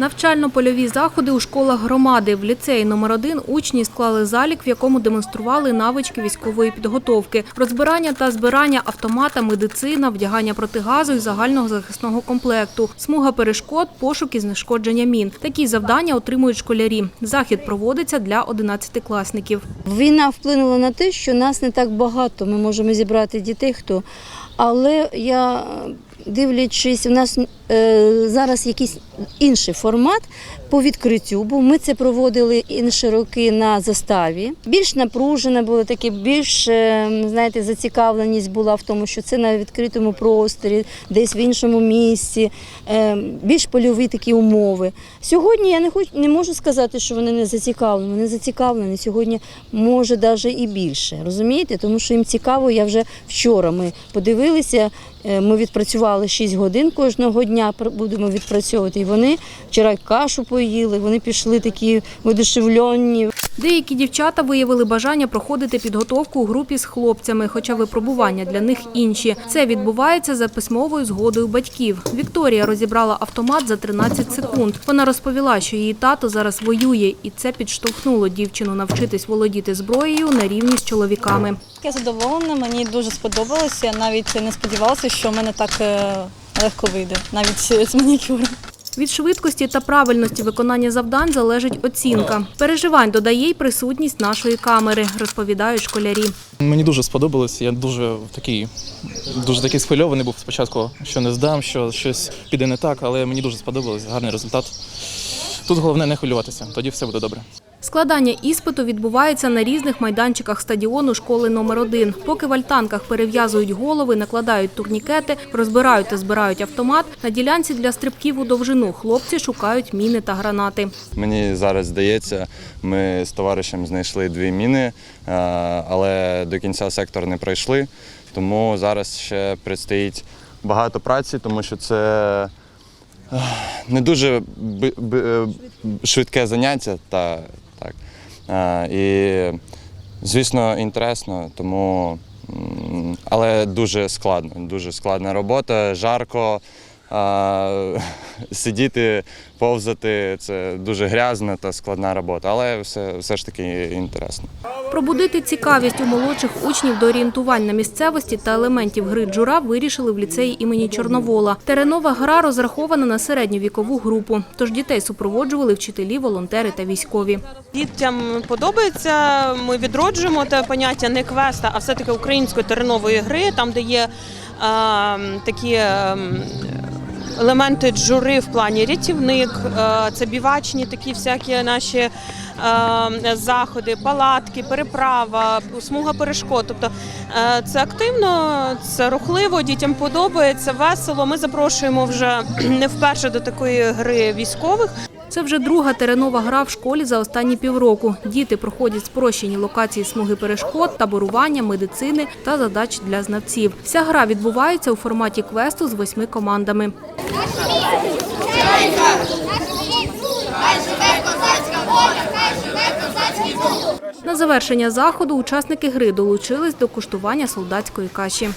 Навчально-польові заходи у школах громади. В ліцеї номер 1 учні склали залік, в якому демонстрували навички військової підготовки, розбирання та збирання автомата, медицина, вдягання протигазу і загального захисного комплекту, смуга перешкод, пошук і знешкодження мін. Такі завдання отримують школярі. Захід проводиться для 11-класників. Війна вплинула на те, що нас не так багато. Ми можемо зібрати дітей, хто. Але я дивлячись, у нас е, зараз якийсь інший формат по відкриттю, бо ми це проводили інші роки на заставі. Більш напружене було таке, більш е, знаєте, зацікавленість була в тому, що це на відкритому просторі, десь в іншому місці, е, більш польові такі умови. Сьогодні я не хочу не можу сказати, що вони не зацікавлені. Вони зацікавлені сьогодні, може навіть і більше. Розумієте? Тому що їм цікаво. Я вже вчора ми подивилися. е, Ми відпрацювали 6 годин кожного дня. Будемо відпрацьовувати. І вони вчора кашу поїли. Вони пішли такі одушевлені. Деякі дівчата виявили бажання проходити підготовку у групі з хлопцями, хоча випробування для них інші. Це відбувається за письмовою згодою батьків. Вікторія розібрала автомат за 13 секунд. Вона розповіла, що її тато зараз воює, і це підштовхнуло дівчину навчитись володіти зброєю на рівні з чоловіками. Я задоволена, мені дуже сподобалося. Навіть не сподівалася, що в мене так е, легко вийде, навіть з манікюром. Від швидкості та правильності виконання завдань залежить оцінка. Переживань додає й присутність нашої камери, розповідають школярі. Мені дуже сподобалось. Я дуже такий, дуже такий схвильований був спочатку, що не здам, що щось піде не так, але мені дуже сподобалось. Гарний результат. Тут головне не хвилюватися, тоді все буде добре. Складання іспиту відбувається на різних майданчиках стадіону школи номер 1 Поки в альтанках перев'язують голови, накладають турнікети, розбирають та збирають автомат, на ділянці для стрибків у довжину хлопці шукають міни та гранати. Мені зараз здається, ми з товаришем знайшли дві міни, е, але до кінця сектор не пройшли. Тому зараз ще предстоїть багато праці, тому що це е, не дуже е, швидке заняття. Так. І, звісно, інтересно, тому, але дуже складно. Дуже складна робота, жарко. А, сидіти, повзати це дуже грязна та складна робота, але все, все ж таки інтересно. Пробудити цікавість у молодших учнів до орієнтувань на місцевості та елементів гри джура вирішили в ліцеї імені Чорновола. Теренова гра розрахована на середню вікову групу, тож дітей супроводжували вчителі, волонтери та військові. Дітям подобається. Ми відроджуємо те поняття не квеста, а все-таки української теренової гри, там де є е, такі. е, Елементи джури в плані рятівник, це бівачні такі всякі наші е, заходи, палатки, переправа, смуга перешкод. Тобто е, це активно, це рухливо, дітям подобається, весело. Ми запрошуємо вже не вперше до такої гри військових. Це вже друга теренова гра в школі за останні півроку. Діти проходять спрощені локації смуги перешкод, таборування, медицини та задач для знавців. Вся гра відбувається у форматі квесту з восьми командами. На завершення заходу учасники гри долучились до куштування солдатської каші.